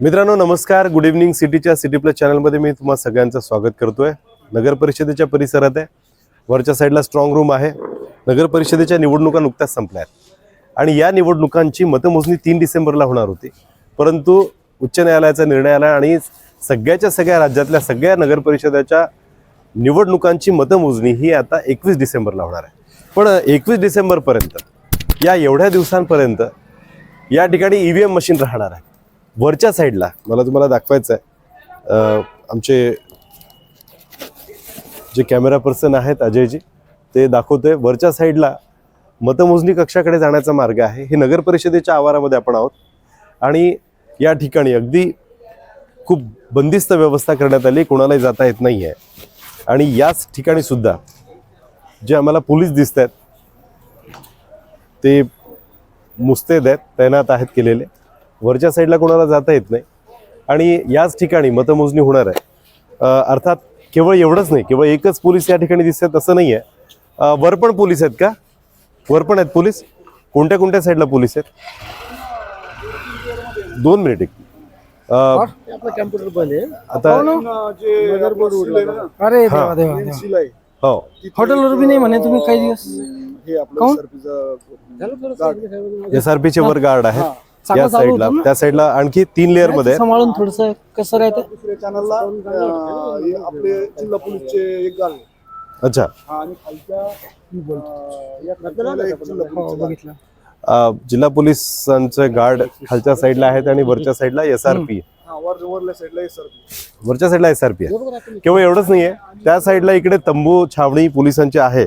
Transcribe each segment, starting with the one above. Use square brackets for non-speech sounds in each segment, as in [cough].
मित्रांनो नमस्कार. Good evening सिटीच्या सिटी प्लस चॅनलमध्ये मी तुम्हा सगळ्यांचं स्वागत करतोय. नगर परिषदेच्या परिसरात आहे. वरच्या साईडला स्ट्रॉंग रूम आहे. नगर परिषदेच्या निवडणुका नुकत्याच संपल्या आहेत. आणि या निवडणुकांची मतमोजणी तीन डिसेंबरला होणार होती. परंतु उच्च न्यायालयाचा निर्णय आला आणि सगळ्याच्या सगळ्या राज्यातल्या सगळ्या नगर परिषदेच्या निवडणुकांची मतमोजणी ही आता एकवीस डिसेंबरला होणार आहे. पण एकवीस डिसेंबरपर्यंत या एवढ्या दिवसांपर्यंत या ठिकाणी ई व्ही एम मशीन राहणार आहे. वरच्या साईडला मला तुम्हाला दाखवायचं आहे आमचे जे कॅमेरा पर्सन आहेत अजयजी ते दाखवतोय. वरच्या साईडला मतमोजणी कक्षाकडे जाण्याचा मार्ग आहे. हे नगर परिषदेच्या आवारामध्ये आपण आहोत. आणि या ठिकाणी अगदी खूप बंदिस्त व्यवस्था करण्यात आली. कोणालाही जाता येत नाही आहे आणि याच ठिकाणी सुद्धा जे आम्हाला पोलीस दिसत आहेत ते मुस्तेद आहेत तैनात आहेत केलेले. वरच्या साईडला कोणाला जाता येत नाही. आणि याच ठिकाणी मतमोजणी होणार आहे. अर्थात केवळ एवढंच नाही केवळ एकच पोलीस या ठिकाणी दिसत आहेत असं नाही आहे वर पण पोलीस आहेत का? वर पण आहेत पोलीस? कोणत्या कोणत्या साईडला पोलीस आहेत? दोन मिनिट एक. अ, आपला कॅम्प्युटर बंद आहे आता अरे देवा देवा देवा. हो. हॉटेलवर बी नाही म्हणे तुम्ही काही दिवस? एस आर पीचे वर गार्ड आहेत. या साईडला? त्या साईडला आणखी तीन लेअरमध्ये. सांभाळून थोडस कसं राहतं दुसऱ्या चॅनलला अं, आपले जिल्हा पोलीसचे एक गाल अच्छा. आणि खालच्या अं, या खालच्या एक जिल्हा हो पोलीसचं जिल्हा पोलिसांचे गार्ड खालच्या साईडला आहेत आणि वरच्या साईडला एस आर पी हा हे वरच्या साईडला एस आर पी आहे. केवळ एवढंच नाहीये. त्या साईडला इकडे तंबू छावणी पोलिसांची आहे.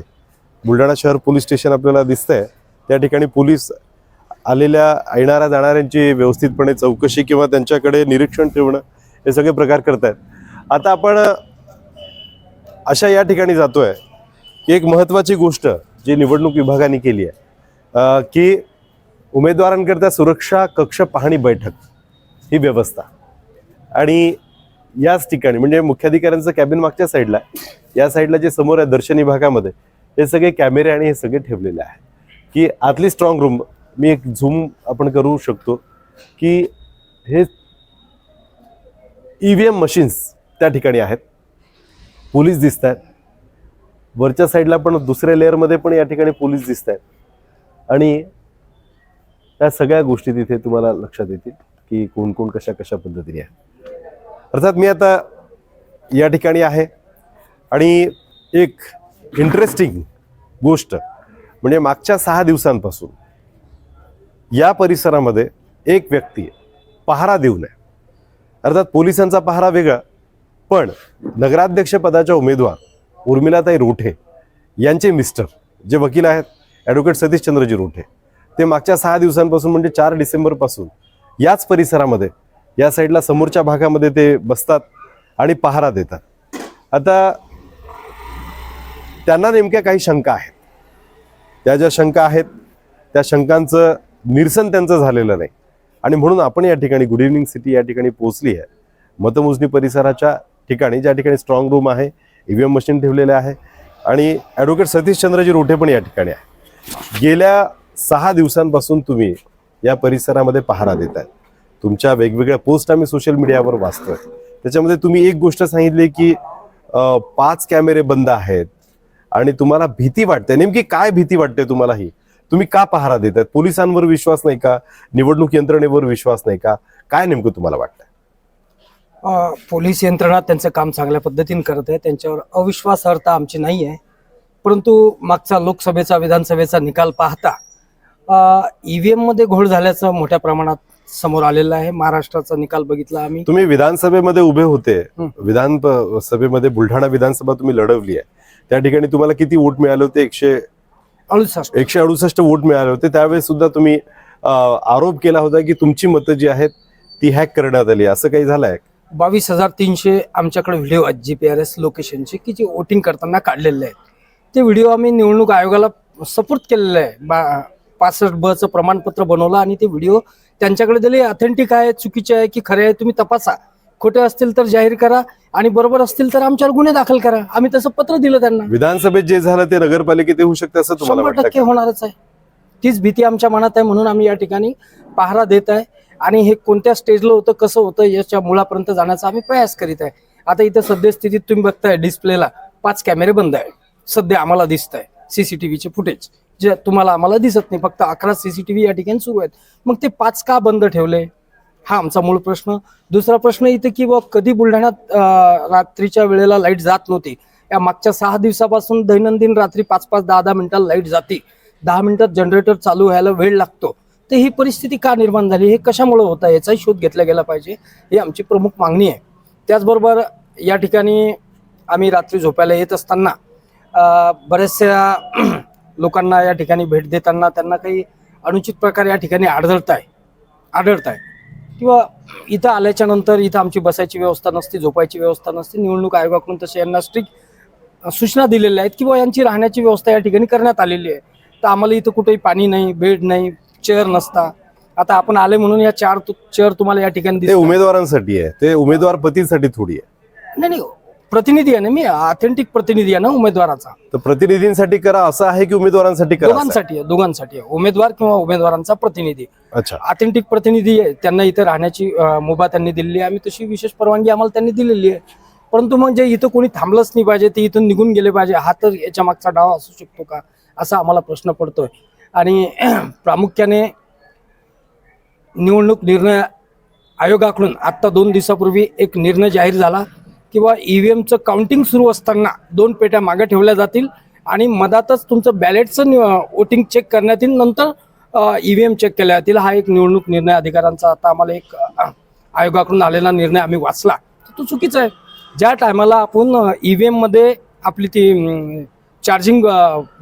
बुलढाणा शहर पोलीस स्टेशन आपल्याला दिसतंय. त्या ठिकाणी पोलीस आलेल्या येणाऱ्या जाणाऱ्यांची व्यवस्थितपणे चौकशी किंवा त्यांच्याकडे निरीक्षण ठेवणं हे सगळे प्रकार करतायत. आता आपण अशा या ठिकाणी जातो आहे की एक महत्त्वाची गोष्ट जी निवडणूक विभागाने केली आहे की उमेदवारांकरता सुरक्षा कक्ष पाहणी बैठक ही व्यवस्था. आणि याच ठिकाणी म्हणजे मुख्याधिकाऱ्यांचं कॅबिन मागच्या साईडला आहे या साईडला जे समोर आहे दर्शनी भागामध्ये हे सगळे कॅमेरे आणि हे सगळे ठेवलेले आहे की आतली स्ट्रॉंग रूम मी एक झूम आपण करू शकतो की हे ई व्ही एम मशीन्स त्या ठिकाणी आहेत. पोलीस दिसत आहेत वरच्या साईडला पण दुसऱ्या लेअरमध्ये पण या ठिकाणी पोलीस दिसत आहेत आणि त्या सगळ्या गोष्टी तिथे तुम्हाला लक्षात येतील की कोण कोण कशा कशा पद्धतीने आहे अर्थात मी आता या ठिकाणी आहे आणि एक इंटरेस्टिंग गोष्ट म्हणजे मागच्या सहा दिवसांपासून या परिसरामध्ये एक व्यक्ती पहारा देऊ नये अर्थात पोलिसांचा पहारा वेगळा पण नगराध्यक्ष पदाच्या उमेदवार उर्मिलाताई रोठे यांचे मिस्टर जे वकील आहेत ॲडव्होकेट सतीश चंद्रजी रोठे ते मागच्या सहा दिवसांपासून म्हणजे चार डिसेंबरपासून याच परिसरामध्ये या साईडला समोरच्या भागामध्ये ते बसतात आणि पहारा देतात. आता त्यांना नेमक्या काही शंका आहेत. त्या ज्या शंका आहेत त्या शंकांचं निरसन त्यांचं झालेलं नाही. आणि म्हणून आपण या ठिकाणी गुड इव्हनिंग सिटी या ठिकाणी पोहोचली आहे. मतमोजणी परिसराच्या ठिकाणी ज्या ठिकाणी स्ट्रॉंग रूम आहे ईव्हीएम मशीन ठेवलेले आहे. आणि ॲडव्होकेट सतीश चंद्रजी रोठे पण या ठिकाणी आहे. गेल्या सहा दिवसांपासून तुम्ही या परिसरामध्ये पहारा देत आहे तुमच्या वेगवेगळ्या पोस्ट आम्ही सोशल मीडियावर वाचतोय. त्याच्यामध्ये तुम्ही एक गोष्ट सांगितली की पाच कॅमेरे बंद आहेत. आणि तुम्हाला भीती वाटते. नेमकी काय भीती वाटते तुम्हाला ही? तुम्ही का पहारा देत आहेत पोलिसांवर विश्वास नाही का? निवडणूक यंत्रणेवर विश्वास नाही का? काय नेमकं तुम्हाला वाटतं पोलीस यंत्रणा त्यांचं काम चांगल्या पद्धतीने करत आहे. त्यांच्यावर अविश्वासार्हता आमची नाही आहे. परंतु मागचा लोकसभेचा विधानसभेचा निकाल पाहता ईव्हीएममध्ये घोळ झाल्याचं मोठ्या प्रमाणात समोर आलेलं आहे. महाराष्ट्राचा निकाल बघितला आम्ही. तुम्ही विधानसभेमध्ये उभे होते. हं. विधान प- सभेमध्ये बुलढाणा विधानसभा तुम्ही लढवली आहे. त्या ठिकाणी तुम्हाला किती वोट मिळाले होते? एकशे अडुसष्ट. एकशे अडुसष्ट वोट मिळाले होते. त्यावेळेस सुद्धा तुम्ही आरोप केला होता की तुमची मतं जी आहेत ती हॅक करण्यात आली. असं काही झालंय? बावीस हजार तीनशे आमच्याकडे व्हिडिओ आहेत जी पी आर एस लोकेशनचे की जे वोटिंग करताना काढलेले आहेत. ते व्हिडिओ आम्ही निवडणूक आयोगाला सपोर्ट केलेलं आहे. बा पासष्ट ब चं प्रमाणपत्र बनवलं आणि ते व्हिडिओ त्यांच्याकडे दिले. ऑथेंटिक आहे चुकीचे आहे की खरे आहे तुम्ही तपासा. खोटे असतील तर जाहीर करा आणि बरोबर असतील तर आमच्यावर गुन्हे दाखल करा. आम्ही तसं पत्र दिलं त्यांना. विधानसभेत जे झालं ते नगरपालिकेत होऊ शकते असं तुम्हाला शंभर वाटतं टक्के का? होणारच आहे. तीच भीती आमच्या मनात आहे म्हणून आम्ही या ठिकाणी पहारा देत आहे. आणि हे कोणत्या स्टेजला होतं कसं होतं याच्या मुळापर्यंत जाण्याचा आम्ही प्रयास करीत आहे. आता इथं सद्यस्थितीत तुम्ही बघताय डिस्प्लेला पाच कॅमेरे बंद आहे सध्या आम्हाला दिसत आहे सीसीटीव्हीचे फुटेज. जे तुम्हाला आम्हाला दिसत नाही फक्त अकरा सीसीटीव्ही या ठिकाणी सुरू आहेत. मग ते पाच का बंद ठेवले? हा आमचा मूळ प्रश्न. दुसरा प्रश्न इथे की बा कधी बुलढाण्यात रात्रीच्या वेळेला लाइट जात नव्हती? या मागच्या सहा दिवसापासून दैनंदिन रात्री पाच पाच दहा दहा मिनिटाला लाइट जाते. दहा मिनिटात जनरेटर चालू व्हायला वेळ लागतो. तर ही परिस्थिती का निर्माण झाली? हे कशामुळे होत आहे? याचाही शोध घेतला गेला पाहिजे. ही आमची प्रमुख मागणी आहे. त्याचबरोबर या ठिकाणी आम्ही रात्री झोपायला येत असताना बऱ्याचशा [clears throat] लोकांना या ठिकाणी भेट देताना त्यांना काही अनुचित प्रकार या ठिकाणी आढळत आहे आढळत आहे किंवा इथं आल्याच्यानंतर इथं आमची बसायची व्यवस्था नसते झोपायची व्यवस्था नसते निवडणूक आयोगाकडून तसे यांना स्ट्रिक्ट सूचना दिलेल्या आहेत किंवा यांची राहण्याची व्यवस्था या ठिकाणी करण्यात आलेली आहे. तर आम्हाला इथं कुठेही पाणी नाही बेड नाही चेअर नसता. आता आपण आले म्हणून या चार चेअर तुम्हाला या ठिकाणी. उमेदवारांसाठी आहे. ते उमेदवार पतीसाठी थोडी आहे. नाही नाही प्रतिनिधी आहे ना मी ऑथेंटिक प्रतिनिधी आहे ना उमेदवाराचा. तर प्रतिनिधींसाठी करा असं आहे की उमेदवारांसाठी करा असं? आहे? दोघांसाठी आहे दोघांसाठी आहे. उमेदवार किंवा उमेदवारांचा प्रतिनिधी. अच्छा. ऑथेंटिक प्रतिनिधी आहे त्यांना इथं राहण्याची अं, मुभा त्यांनी दिलेली आहे. आम्ही तशी विशेष परवानगी आम्हाला त्यांनी दिलेली आहे. परंतु म्हणजे इथं कोणी थांबलंच नाही पाहिजे ते इथून निघून गेले पाहिजे. हा तर याच्या मागचा डाव असू शकतो का असा आम्हाला प्रश्न पडतोय. आणि [clears throat] प्रामुख्याने निवडणूक निर्णय आयोगाकडून आत्ता दोन दिवसापूर्वी एक निर्णय जाहीर झाला. किंवा ईव्हीएमचं काउंटिंग सुरू असताना दोन पेट्या मागे ठेवल्या जातील आणि मधातच तुमचं बॅलेटचं वोटिंग चेक करण्यात येईल. नंतर ईव्हीएम चेक केल्या जातील. हा एक निवडणूक निर्णय अधिकाऱ्यांचा. आता आम्हाला एक आयोगाकडून आलेला निर्णय आम्ही वाचला. तो चुकीचा आहे. ज्या टायमाला आपण ई व्ही एममध्ये आपली ती चार्जिंग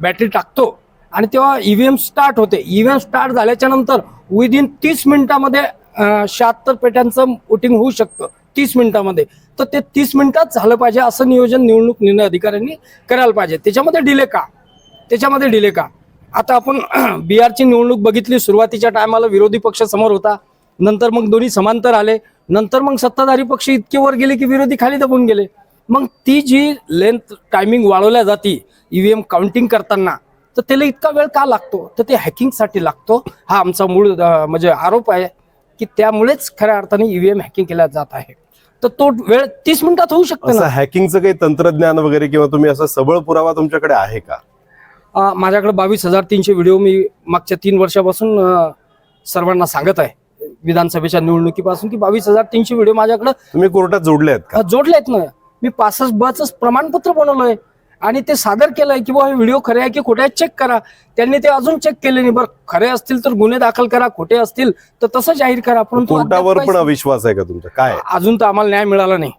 बॅटरी टाकतो आणि तेव्हा ई व्ही एम स्टार्ट होते. ईव्हीएम स्टार्ट झाल्याच्यानंतर विदिन तीस मिनिटामध्ये शहात्तर पेट्यांचं वोटिंग होऊ शकतं. तीस मिनिटामध्ये. तर ते तीस मिनिटात झालं पाहिजे असं नियोजन निवडणूक निर्णय अधिकाऱ्यांनी करायला पाहिजे. त्याच्यामध्ये डिले का? त्याच्यामध्ये डिले का? आता आपण [clears throat] बिहारची निवडणूक बघितली सुरुवातीच्या टायमाला विरोधी पक्ष समोर होता. नंतर मग दोन्ही समांतर आले. नंतर मग सत्ताधारी पक्ष इतके वर गेले की विरोधी खाली दबून गेले. मग ती जी लेंथ टायमिंग वाढवल्या जाते ईव्हीएम काउंटिंग करताना तर त्याला इतका वेळ का लागतो? तर ते हॅकिंगसाठी लागतो. हा आमचा मूळ म्हणजे आरोप आहे की त्यामुळेच खऱ्या अर्थाने ईव्हीएम हॅकिंग केल्या जात आहे. तर तो वेळ तीस मिनिटात होऊ शकतो असं हॅकिंगचं काही तंत्रज्ञान वगैरे किंवा तुम्ही असं सबळ पुरावा तुमच्याकडे आहे का? अं, माझ्याकडे बावीस हजार तीनशे व्हिडिओ मी मागच्या तीन वर्षापासून अं, सर्वांना सांगत आहे. विधानसभेच्या निवडणुकीपासून की बावीस हजार तीनशे व्हिडिओ माझ्याकडे तुम्ही कोर्टात जोडले आहेत का? जोडलेत ना. मी पासष्ट बच प्रमाणपत्र बनवलंय. आणि ते सादर केलंय की हे व्हिडिओ खरे आहे की खोटे आहे चेक करा. त्यांनी ते अजून चेक केले नाही. बरं खरे असतील तर गुन्हे दाखल करा खोटे असतील तर तसं जाहीर करा. परंतु कोर्टावर पण अविश्वास आहे का तुमचा? काय? अजून तर आम्हाला न्याय मिळाला नाही.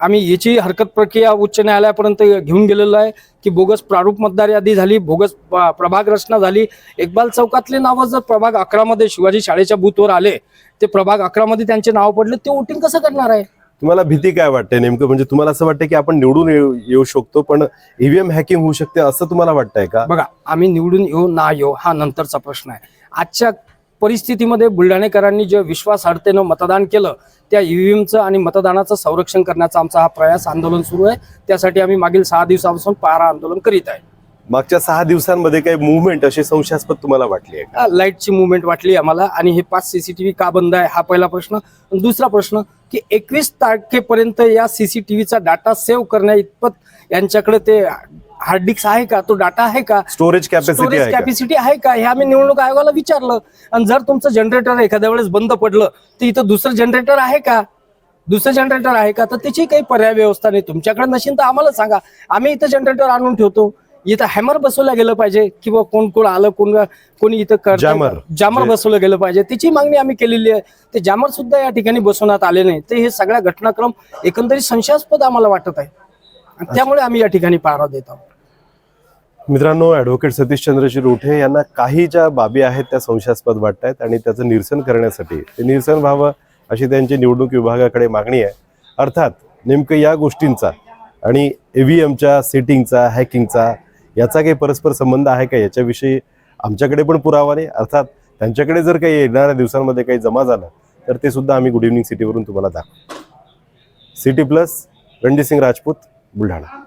आम्ही याची हरकत प्रक्रिया उच्च न्यायालयापर्यंत घेऊन गेलेलो आहे की बोगस प्रारूप मतदार यादी झाली बोगस प्रभाग रचना झाली. इक्बाल चौकातले नावं जर प्रभाग अकरा मध्ये शिवाजी शाळेच्या बूथवर आले ते प्रभाग अकरा मध्ये त्यांचे नाव पडले ते वोटिंग कसं करणार आहे? तुम्हाला भीती काय वाटते नेमकं? म्हणजे तुम्हाला असं वाटतं की आपण निवडून येऊ येऊ शकतो पण ईव्हीएम हॅकिंग होऊ शकते असं तुम्हाला वाटतंय का? बघा आम्ही निवडून येऊ ना येऊ हा नंतरचा प्रश्न आहे. आजच्या परिस्थितीमध्ये बुलढाणेकरांनी जे विश्वासार्हतेनं मतदान केलं त्या ईव्हीएमचं आणि मतदानाचं संरक्षण करण्याचा आमचा हा प्रयास आंदोलन सुरू आहे. त्यासाठी आम्ही मागील सहा दिवसापासून पारा आंदोलन करीत आहे. मागच्या सहा दिवसांमध्ये काही मुवमेंट अशी संशयास्पद तुम्हाला वाटली आहे का? लाईटची मुवमेंट वाटली आम्हाला. आणि हे पाच सीसीटीव्ही का बंद आहे हा पहिला प्रश्न. आणि दुसरा प्रश्न की एकवीस तारखेपर्यंत या सीसीटीव्हीचा डाटा सेव्ह करण्या इतपत यांच्याकडे ते हार्ड डिस्क आहे का? तो डाटा आहे का? स्टोरेज कॅपॅसिटी स्टोरेज आहे का? कॅपॅसिटी आहे का? हे आम्ही निवडणूक आयोगाला विचारलं. आणि जर तुमचं जनरेटर एखाद्या वेळेस बंद पडलं तर इथं दुसरं जनरेटर आहे का? दुसरं जनरेटर आहे का? तर त्याची काही पर्याय व्यवस्था नाही. तुमच्याकडे नसेल तर आम्हाला सांगा. आम्ही इथं जनरेटर आणून ठेवतो. इथं हॅमर बसवलं गेलं पाहिजे किंवा कोण कोण आलं कोण कोणी इथं करतंय. का? Jammer. जामर जे- बसवलं गेलं पाहिजे. त्याची मागणी आम्ही केलेली आहे. ते जामर सुद्धा या ठिकाणी बसवण्यात आले नाही. तर हे सगळ्या घटनाक्रम एकंदरीत संशयास्पद आम्हाला वाटत आहे. आणि त्यामुळे आम्ही या ठिकाणी पारा देत आहोत. मित्रांनो ऍडव्होकेट सतीश चंद्रजी रोठे यांना काही ज्या बाबी आहेत त्या संशयास्पद वाटत आहेत आणि त्याचं निरसन करण्यासाठी ते निरसन व्हावं अशी त्यांची निवडणूक विभागाकडे मागणी आहे. अर्थात नेमकं या गोष्टींचा आणि ईव्हीएमच्या सेटिंगचा हॅकिंगचा याचा काही परस्पर संबंध आहे का? याच्याविषयी आमच्याकडे पण पुरावा नाही. अर्थात त्यांच्याकडे जर काही येणाऱ्या दिवसांमध्ये काही जमा झालं तर ते सुद्धा आम्ही गुड इव्हनिंग सिटीवरून तुम्हाला दाखवू. City plus Ranjit Singh Rajput Buldhana.